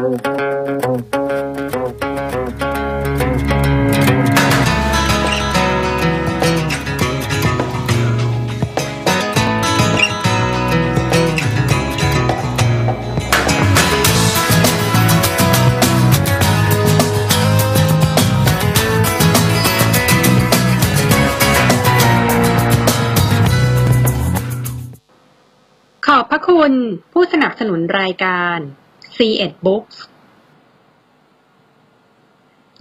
ขอบพระคุณผู้สนับสนุนรายการ c ี Books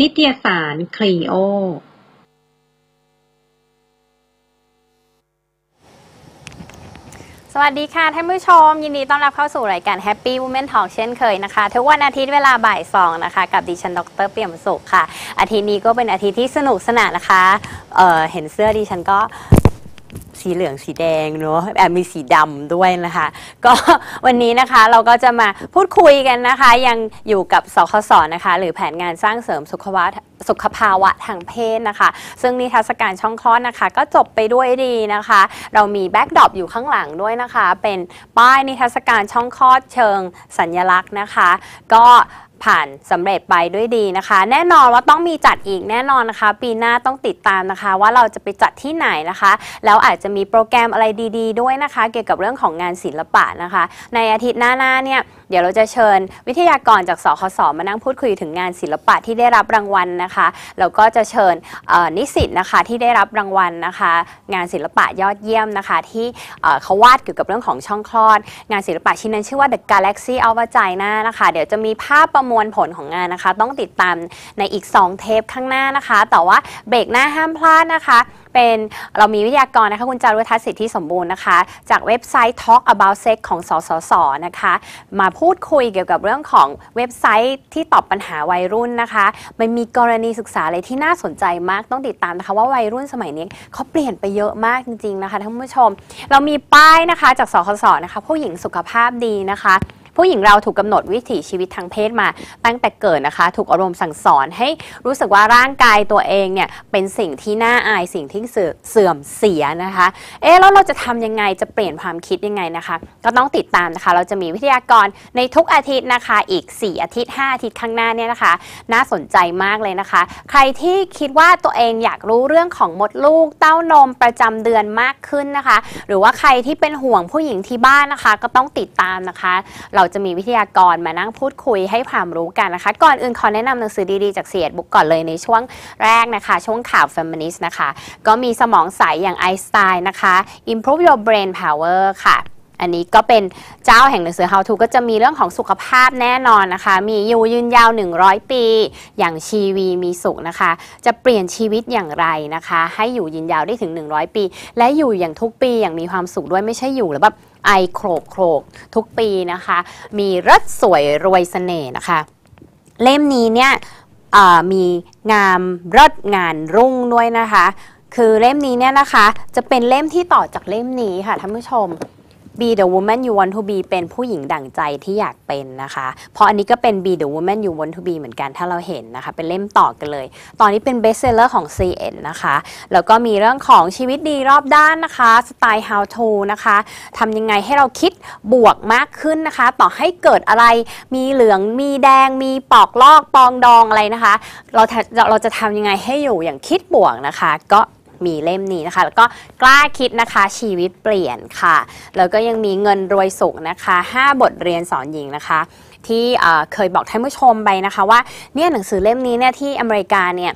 นิตยสารคลีโอ สวัสดีค่ะท่านผู้ชม ยินดีต้อนรับเข้าสู่รายการ Happy Women Talk เช่นเคยนะคะ ทุกวันอาทิตย์เวลาบ่ายสองนะคะ กับดิฉันดรเปี่ยมสุขค่ะ อาทิตย์นี้ก็เป็นอาทิตย์ที่สนุกสนานนะคะเเห็นเสื้อดิฉันก็ สีเหลืองสีแดงเนอะแอบมีสีดำด้วยนะคะ ก็วันนี้นะคะเราก็จะมาพูดคุยกันนะคะ ยังอยู่กับสคสนะคะ หรือแผนงานสร้างเสริมสุขภาวะสุขภาวะทางเพศนะคะ ซึ่งนิทรรศการช่องคลอดนะคะ ก็จบไปด้วยดีนะคะ เรามีแบ็กดรอปอยู่ข้างหลังด้วยนะคะ เป็นป้ายนิทรรศการช่องคลอดเชิงสัญลักษณ์นะคะ ก็ ผ่านสำเร็จไปด้วยดีนะคะ แน่นอนว่าต้องมีจัดอีกแน่นอนนะคะ ปีหน้าต้องติดตามนะคะ ว่าเราจะไปจัดที่ไหนนะคะ แล้วอาจจะมีโปรแกรมอะไรดี ๆ ด้วยนะคะ เกี่ยวกับเรื่องของงานศิลปะนะคะ ในอาทิตย์หน้าๆเนี่ย เดี๋ยวเราจะเชิญวิทยากรจากสคสมานั่งพูดคุยถึงงานศิลปะที่ได้รับรางวัลนะคะแล้วก็จะเชิญนิสิตนะคะที่ได้รับรางวัลนะคะ งานศิลปะยอดเยี่ยมนะคะ ที่เอ่อเขาวาดเกี่ยวกับเรื่องของช่องคลอด งานศิลปะชิ้นนั้นชื่อว่า The Galaxy of Vagina นะคะ เดี๋ยวจะมีภาพประมวลผลของงานนะคะ ต้องติดตามในอีก 2 เทปข้างหน้านะคะ แต่ว่าเบรกหน้าห้ามพลาดนะคะเป็นเรามีวิทยากรนะคะ คุณจารุทัศน์สิทธิสมบูรณ์นะคะ จากเว็บไซต์ Talk About Sex ของสสสนะคะ มาพูดคุยเกี่ยวกับเรื่องของเว็บไซต์ที่ตอบปัญหาวัยรุ่นนะคะ มันมีกรณีศึกษาอะไรที่น่าสนใจมากต้องติดตามนะคะ ว่าวัยรุ่นสมัยนี้เขาเปลี่ยนไปเยอะมากจริงๆนะคะท่านผู้ชม เรามีป้ายนะคะจากสคสนะคะ ผู้หญิงสุขภาพดีนะคะ ผู้หญิงเราถูกกำหนดวิถีชีวิตทางเพศมาตั้งแต่เกิดนะคะ ถูกอารมณ์สั่งสอนให้รู้สึกว่าร่างกายตัวเองเนี่ยเป็นสิ่งที่น่าอายสิ่งที่เสื่อมเสียนะคะ เอ๊ะแล้วเราจะทำยังไงจะเปลี่ยนความคิดยังไงนะคะ ก็ต้องติดตามนะคะ เราจะมีวิทยากรในทุกอาทิตย์นะคะ อีก 4 อาทิตย์ 5 อาทิตย์ข้างหน้าเนี่ยนะคะ น่าสนใจมากเลยนะคะ ใครที่คิดว่าตัวเองอยากรู้เรื่องของมดลูกเต้านมประจำเดือนมากขึ้นนะคะ หรือว่าใครที่เป็นห่วงผู้หญิงที่บ้านนะคะ ก็ต้องติดตามนะคะ เราจะมีวิทยากรมานั่งพูดคุยให้ความรู้กันนะคะ ก่อนอื่นขอแนะนำหนังสือดีๆ จากเสียดบุ๊กก่อนเลยในช่วงแรกนะคะ ช่วงข่าวแฟมินิสต์นะคะ ก็มีสมองใสอย่างไอสไตน์นะคะ Improve Your Brain Power ค่ะ อันนี้ก็เป็นเจ้าแห่งหนังสือ How to ก็จะมีเรื่องของสุขภาพแน่นอนนะคะ มีอยู่ยืนยาว 100 ปี อย่างชีวีมีสุขนะคะ จะเปลี่ยนชีวิตอย่างไรนะคะ ให้อยู่ยืนยาวได้ถึง 100 ปี และอยู่อย่างทุกปีอย่างมีความสุขด้วยไม่ใช่อยู่แล้วแบบไอโครกโครกทุกปีนะคะ มีรสสวยรวยเสน่ห์นะคะ เล่มนี้เนี่ยมีงามเลิศงานรุ่งด้วยนะคะ คือเล่มนี้เนี่ยนะคะ จะเป็นเล่มที่ต่อจากเล่มนี้ค่ะท่านผู้ชม Be the woman you want to be เป็นผู้หญิงดั่งใจที่อยากเป็นนะคะ เพราะอันนี้ก็เป็น Be the woman you want to be เหมือนกันถ้าเราเห็นนะคะ เป็นเล่มต่อกันเลย ตอนนี้เป็น best seller ของ CN นะคะ แล้วก็มีเรื่องของชีวิตดีรอบด้านนะคะสไตล์ how to นะคะทำยังไงให้เราคิดบวกมากขึ้นนะคะ ต่อให้เกิดอะไรมีเหลืองมีแดง มีปอกลอกปองดองอะไรนะคะ เราเราจะทำยังไงให้อยู่อย่างคิดบวกนะคะ ก็ มีเล่มนี้นะคะ แล้วก็กล้าคิดนะคะชีวิตเปลี่ยนค่ะ แล้วก็ยังมีเงินรวยสุขนะคะ 5 บทเรียนสอนหญิงนะคะ ที่เคยบอกท่านผู้ชมไปนะคะว่าเนี่ยหนังสือเล่มนี้เนี่ยที่อเมริกาเนี่ย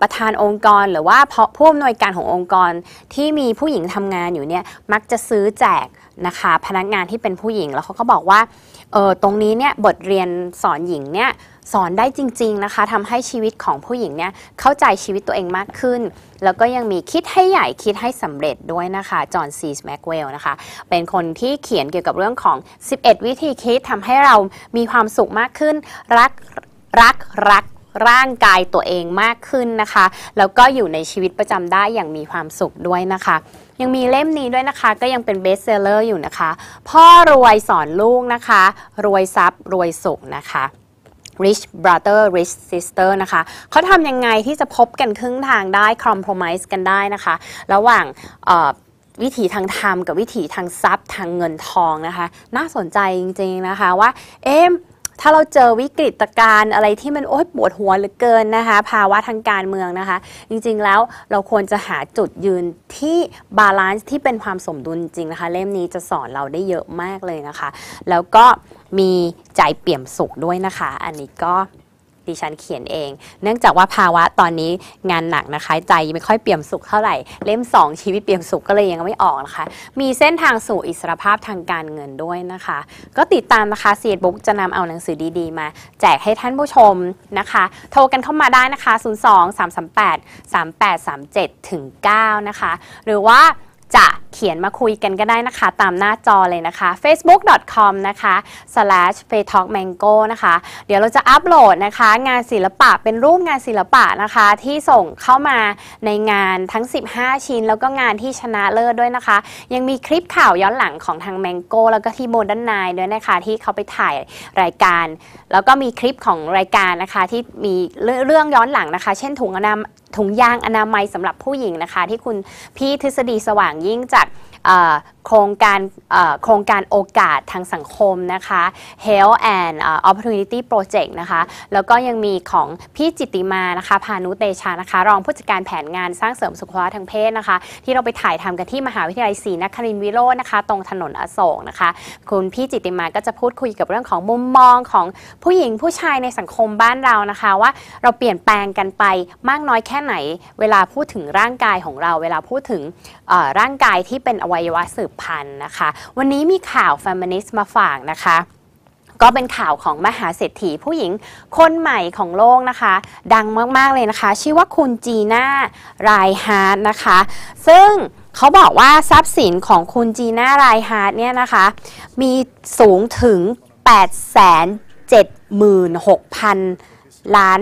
ประธานองค์กรหรือว่าผู้อำนวยการขององค์กรที่มีผู้หญิงทำงานอยู่เนี่ยมักจะซื้อแจกนะคะพนักงานที่เป็นผู้หญิงแล้วเขาก็บอกว่าเออตรงนี้เนี่ยบทเรียนสอนหญิงเนี่ย สอนได้จริง ๆนะคะทำให้ชีวิตของผู้หญิงเนี่ยเข้าใจชีวิตตัวเองมากขึ้น แล้วก็ยังมีคิดให้ใหญ่คิดให้สำเร็จด้วยนะคะจอห์นซีสแม็กเวลนะคะ เป็นคนที่เขียนเกี่ยวกับเรื่องของ 11 วิธีคิดทำให้เรามีความสุขมากขึ้น รักรักรักร่างกายตัวเองมากขึ้นนะคะ แล้วก็อยู่ในชีวิตประจำได้อย่างมีความสุขด้วยนะคะ ยังมีเล่มนี้ด้วยนะคะ ก็ยังเป็นเบสเซลเลอร์อยู่นะคะ พ่อรวยสอนลูกนะคะ รวยทรัพย์รวยสุขนะคะ rich brother rich sister นะคะเขาทำยังไงที่จะพบกันครึ่งทางได้ compromise กันได้นะคะ ระหว่างวิถีทางธรรมกับวิถีทางทรัพย์ทางเงินทองนะคะ น่าสนใจจริงๆนะคะว่าเอ๊ะ ถ้าเราเจอวิกฤตการณ์อะไรที่มันโอ๊ยปวดหัวเหลือเกินนะคะ ภาวะทางการเมืองนะคะ จริงๆแล้วเราควรจะหาจุดยืนที่บาลานซ์ที่เป็นความสมดุลจริงนะคะ เล่มนี้จะสอนเราได้เยอะมากเลยนะคะ แล้วก็มีใจเปี่ยมสุขด้วยนะคะ อันนี้ก็ ดิฉันเขียนเอง เนื่องจากว่าภาวะตอนนี้งานหนักนะคะ ใจไม่ค่อยเปี่ยมสุขเท่าไหร่ เล่ม 2 ชีวิตเปี่ยมสุขก็เลยยังไม่ออกนะคะ มีเส้นทางสู่อิสรภาพทางการเงินด้วยนะคะ ก็ติดตามนะคะเซียบุ๊กจะนำเอาหนังสือดีๆ มา แจกให้ท่านผู้ชมนะคะ โทรกันเข้ามาได้นะคะ 02 338 3837ถึง9นะคะ หรือว่า จะเขียนมาคุยกันก็ได้นะคะ ตามหน้าจอเลยนะคะ facebook.com นะคะ slash f a talk mango นะคะ เดี๋ยวเราจะอัปโหลดนะคะ งานศิลปะเป็นรูปงานศิลปะนะคะ ที่ส่งเข้ามาในงานทั้ง 15 ชิ้น แล้วก็งานที่ชนะเลิศด้วยนะคะ ยังมีคลิปข่าวย้อนหลังของทาง Mango แล้วก็ที่โมเดิร์นไนด้วยนะคะ ที่เขาไปถ่ายรายการ แล้วก็มีคลิปของรายการนะคะที่มีเรื่องย้อนหลังนะคะ เช่นถุงอนามัย ถุงยางอนามัยสำหรับผู้หญิงนะคะ ที่คุณพี่ทฤษฎีสว่างยิ่งจาก โครงการโครงการโอกาสทางสังคมนะคะ Health and Opportunity Project นะคะ แล้วก็ยังมีของพี่จิตติมานะคะ พานุเตชานะคะ รองผู้จัดการแผนงานสร้างเสริมสุขภาพทางเพศนะคะ ที่เราไปถ่ายทำกันที่มหาวิทยาลัยศรีนครินทรวิโรจน์นะคะ ตรงถนนอโศกนะคะ คุณพี่จิตติมาก็จะพูดคุยกับเรื่องของมุมมองของผู้หญิงผู้ชายในสังคมบ้านเรานะคะ ว่าเราเปลี่ยนแปลงกันไปมากน้อยแค่ไหน เวลาพูดถึงร่างกายของเรา เวลาพูดถึงร่างกายที่เป็นอวัยวะสืบพันธุ์นะคะ วันนี้มีข่าว feminist มาฝากนะคะก็เป็นข่าวของมหาเศรษฐีผู้หญิงคนใหม่ของโลกนะคะ ดังมาก ๆ เลยนะคะ ชื่อว่าคุณจีน่ารายฮาร์ดนะคะ ซึ่งเขาบอกว่าทรัพย์สินของคุณจีน่ารายฮาร์ดเนี่ยนะคะ มีสูงถึง 876,000 ล้าน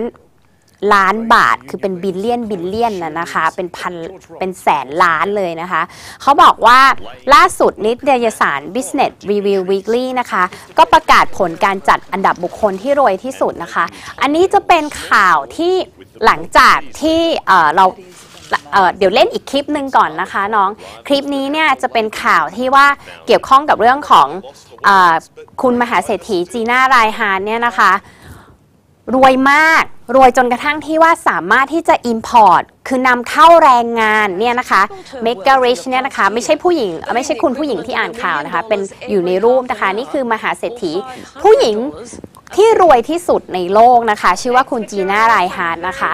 ล้านบาทคือเป็นบิลเลียนบิลเลียนนะนะคะ เป็นพันเป็นแสนล้านเลยนะคะ เขาบอกว่าล่าสุดนิตยสาร Business Review Weekly นะคะ ก็ประกาศผลการจัดอันดับบุคคลที่รวยที่สุดนะคะ อันนี้จะเป็นข่าวที่หลังจากที่เเราเเดี๋ยวเล่นอีกคลิปหนึ่งก่อนนะคะน้อง คลิปนี้เนี่ยจะเป็นข่าวที่ว่าเกี่ยวข้องกับเรื่องของอคุณมหาเศรษฐีจีน่ารายฮานเนี่ยนะคะ รวยมาก รวยจนกระทั่งที่ว่าสามารถที่จะ import คือนำเข้าแรงงานเนี่ยนะคะ mega rich เนี่ยนะคะไม่ใช่ผู้หญิงไม่ใช่คุณผู้หญิงที่อ่านข่าวนะคะ เป็นอยู่ในรูปนะคะ นี่คือมหาเศรษฐี ผู้หญิง ที่รวยที่สุดในโลกนะคะ ชื่อว่าคุณจีน่าไรฮาร์ดนะคะ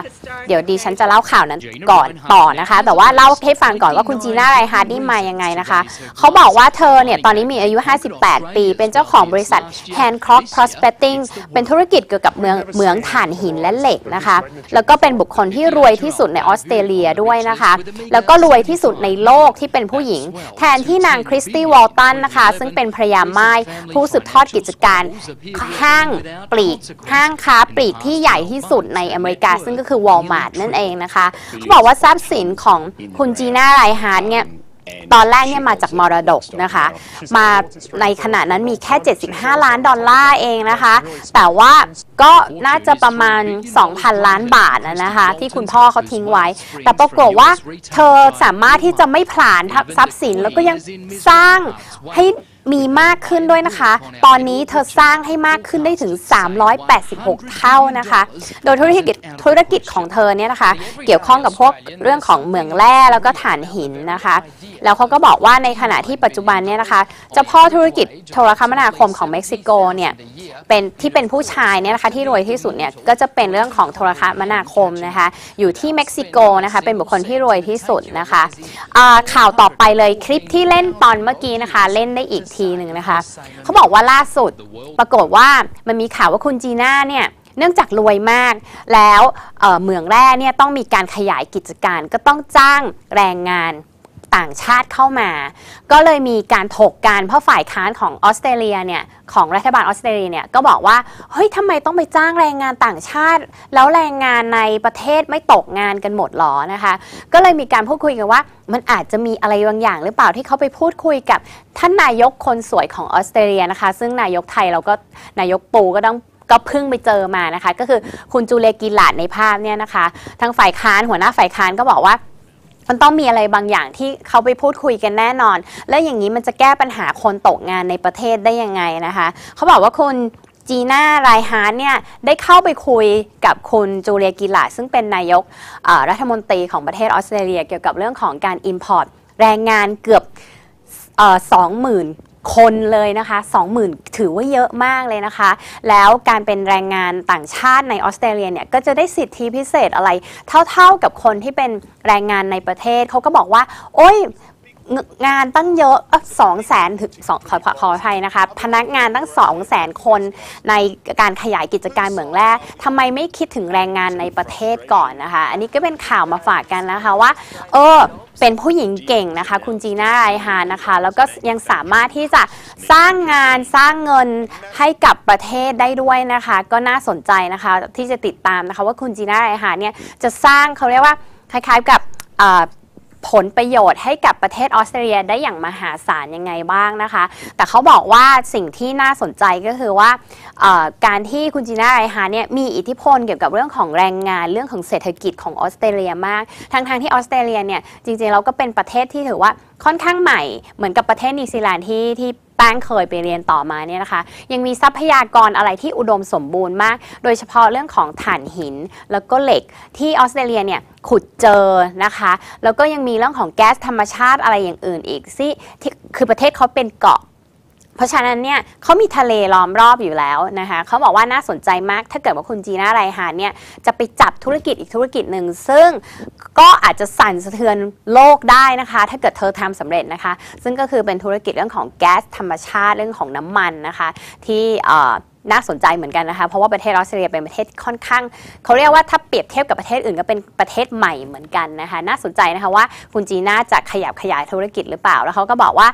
เดี๋ยวดิฉันจะเล่าข่าวนั้นก่อนต่อนะคะ แต่ว่าเล่าให้ฟังก่อนว่าคุณจีน่าไรฮาร์ดนี่มายังไงนะคะ เขาบอกว่าเธอเนี่ย ตอนนี้มีอายุ 58 ปี เป็นเจ้าของบริษัท Hancock Prospecting เป็นธุรกิจเกี่ยวกับเมืองเมืองถ่านหินและเหล็กนะคะ แล้วก็เป็นบุคคลที่รวยที่สุดในออสเตรเลียด้วยนะคะ แล้วก็รวยที่สุดในโลกที่เป็นผู้หญิง แทนที่นางคริสตี้วอลตันนะคะ ซึ่งเป็นภรรยาไม้ผู้สืบทอดกิจการห้างปลีกห้างค้าปลีกที่ใหญ่ที่สุดในอเมริกา ซึ่งก็คือวอลมาร์ทนั่นเองนะคะเขาบอกว่าทรัพย์สินของคุณจีน่าไรฮาร์ดเนี่ยตอนแรกเนี่ยมาจากมรดกนะคะ มาในขณะนั้นมีแค่ 75 ล้านดอลลาร์เองนะคะ แต่ว่า ก็น่าจะประมาณ 2,000 ล้านบาทนะนะคะ ที่คุณพ่อเขาทิ้งไว้ แต่ปรากฏว่าเธอสามารถที่จะไม่ผลาญทรัพย์สินแล้วก็ยังสร้างให้มีมากขึ้นด้วยนะคะ ตอนนี้เธอสร้างให้มากขึ้นได้ถึง 386 เท่านะคะ โดยธุรกิจธุรกิจของเธอเนี่ยนะคะ เกี่ยวข้องกับพวกเรื่องของเหมืองแร่แล้วก็ถ่านหินนะคะ แล้วเขาก็บอกว่าในขณะที่ปัจจุบันเนี่ยนะคะเจ้าพ่อธุรกิจโทรคมนาคมของเม็กซิโกเนี่ยเป็นที่เป็นผู้ชายเนี่ยนะคะที่รวยที่สุดเนี่ยก็จะเป็นเรื่องของโทรคมนาคมนะคะ อยู่ที่เม็กซิโกนะคะ เป็นบุคคลที่รวยที่สุดนะคะข่าวต่อไปเลยคลิปที่เล่นตอนเมื่อกี้นะคะ เล่นได้อีกทีหนึ่งนะคะเขาบอกว่าล่าสุดปรากฏว่ามันมีข่าวว่าคุณจีน่าเนี่ยเนื่องจากรวยมากแล้วเเหมืองแร่เนี่ยต้องมีการขยายกิจการก็ต้องจ้างแรงงาน ต่างชาติเข้ามา ก็เลยมีการถกกันเพราะฝ่ายค้านของออสเตรเลียเนี่ยของรัฐบาลออสเตรเลียเนี่ยก็บอกว่าเฮ้ยทำไมต้องไปจ้างแรงงานต่างชาติ แล้วแรงงานในประเทศไม่ตกงานกันหมดหรอนะคะ ก็เลยมีการพูดคุยกันว่า มันอาจจะมีอะไรบางอย่าง หรือเปล่าที่เขาไปพูดคุยกับท่านนายกคนสวยของออสเตรเลียนะคะ ซึ่งนายกไทยเราก็นายกปูก็ต้องก็เพิ่งไปเจอมานะคะ ก็คือคุณจูเลกิลาดในภาพเนี่ยนะคะ ทางฝ่ายค้านหัวหน้าฝ่ายค้านก็บอกว่า มันต้องมีอะไรบางอย่างที่เขาไปพูดคุยกันแน่นอน และอย่างนี้มันจะแก้ปัญหาคนตกงานในประเทศได้ยังไงนะคะ เขาบอกว่าคุณจีน่าไรฮาร์เนี่ยได้เข้าไปคุยกับคุณจูเลียกิลาซึ่งเป็นนายกรัฐมนตรีของประเทศออสเตรเลีย เกี่ยวกับเรื่องของการ Import แรงงานเกือบสองหมื่น คนเลยนะคะ 20,000 ถือว่าเยอะมากเลยนะคะ แล้วการเป็นแรงงานต่างชาติในออสเตรเลียเนี่ยก็จะได้สิทธิพิเศษอะไร เท่าๆกับคนที่เป็นแรงงานในประเทศเขาก็บอกว่า โอ้ย งานตั้งเยอะสองแสนถึงสองขอขออภัยนะคะ พนักงานตั้งสองแสนคนในการขยายกิจการเหมืองแร่ทำไมไม่คิดถึงแรงงานในประเทศก่อนนะคะ อันนี้ก็เป็นข่าวมาฝากกันนะคะว่า เออ เป็นผู้หญิงเก่งนะคะ คุณจีน่าไรฮานนะคะ แล้วก็ยังสามารถที่จะสร้างงานสร้างเงินให้กับประเทศได้ด้วยนะคะ ก็น่าสนใจนะคะที่จะติดตามนะคะ ว่าคุณจีน่าไรฮานเนี่ยจะสร้างเขาเรียกว่าคล้ายๆกับอ่า ผลประโยชน์ให้กับประเทศออสเตรเลียได้อย่างมหาศาลยังไงบ้างนะคะ แต่เขาบอกว่าสิ่งที่น่าสนใจก็คือว่าการที่คุณจีน่าไรฮาเนี่ยมีอิทธิพลเกี่ยวกับเรื่องของแรงงานเรื่องของเศรษฐกิจของออสเตรเลียมากทั้งทางๆที่ออสเตรเลียเนี่ยจริงๆเราก็เป็นประเทศที่ถือว่าค่อนข้างใหม่เหมือนกับประเทศนิวซีแลนด์ที่ที่ ป้งเคยไปเรียนต่อมาเนี่ยนะคะ ยังมีทรัพยากรอะไรที่อุดมสมบูรณ์มาก โดยเฉพาะเรื่องของถ่านหิน แล้วก็เหล็กที่ออสเตรเลียเนี่ยขุดเจอนะคะ แล้วก็ยังมีเรื่องของแก๊สธรรมชาติอะไรอย่างอื่นอีกที่ที่คือประเทศเขาเป็นเกาะ เพราะฉะนั้นเนี่ยเขามีทะเลล้อมรอบอยู่แล้วนะคะเขาบอกว่าน่าสนใจมากถ้าเกิดว่าคุณจีน่าไรฮานเนี่ยจะไปจับธุรกิจอีกธุรกิจหนึ่ง ซึ่งก็อาจจะสั่นสะเทือนโลกได้นะคะ ถ้าเกิดเธอทำสำเร็จนะคะ ซึ่งก็คือเป็นธุรกิจเรื่องของแก๊สธรรมชาติเรื่องของน้ำมันนะคะ ที่ น่าสนใจเหมือนกันนะคะ เพราะว่าประเทศออสเตรเลียเป็นประเทศค่อนข้าง เขาเรียกว่าถ้าเปรียบเทียบกับประเทศอื่นก็เป็นประเทศใหม่เหมือนกันนะคะ น่าสนใจนะคะว่าคุณจีน่าจะขยับขยายธุรกิจหรือเปล่า แล้วเขาก็บอกว่า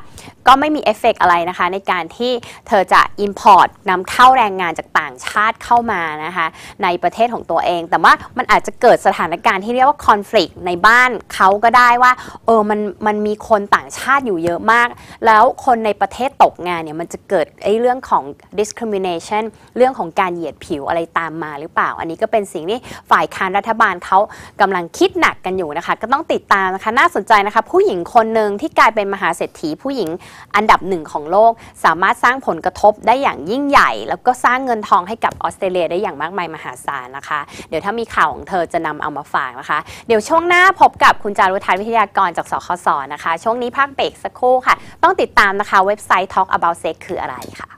ก็ไม่มีเอฟเฟกต์อะไรนะคะ ในการที่เธอจะ Import นำเข้าแรงงานจากต่างชาติเข้ามานะคะ ในประเทศของตัวเอง แต่ว่ามันอาจจะเกิดสถานการณ์ที่เรียกว่าคอน FLICT ในบ้านเขาก็ได้ว่าเออมันมันมีคนต่างชาติอยู่เยอะมาก แล้วคนในประเทศตกงานเนี่ยมันจะเกิดไอ้เรื่องของ discrimination เรื่องของการเหยียดผิวอะไรตามมาหรือเปล่า อันนี้ก็เป็นสิ่งที่ฝ่ายค้านรัฐบาลเขากำลังคิดหนักกันอยู่นะคะ ก็ต้องติดตามนะคะน่าสนใจนะคะ ผู้หญิงคนหนึ่งที่กลายเป็นมหาเศรษฐีผู้หญิงอันดับหนึ่งของโลก สามารถสร้างผลกระทบได้อย่างยิ่งใหญ่ แล้วก็สร้างเงินทองให้กับออสเตรเลียได้อย่างมากมายมหาศาลนะคะ เดี๋ยวถ้ามีข่าวของเธอจะนำเอามาฝากนะคะ เดี๋ยวช่วงหน้าพบกับคุณจารุทันวิทยากรจากสคสนะคะ ช่วงนี้พักเบรกสักครู่ค่ะ ต้องติดตามนะคะเว็บไซต์ Talk About Sex คืออะไรค่ะ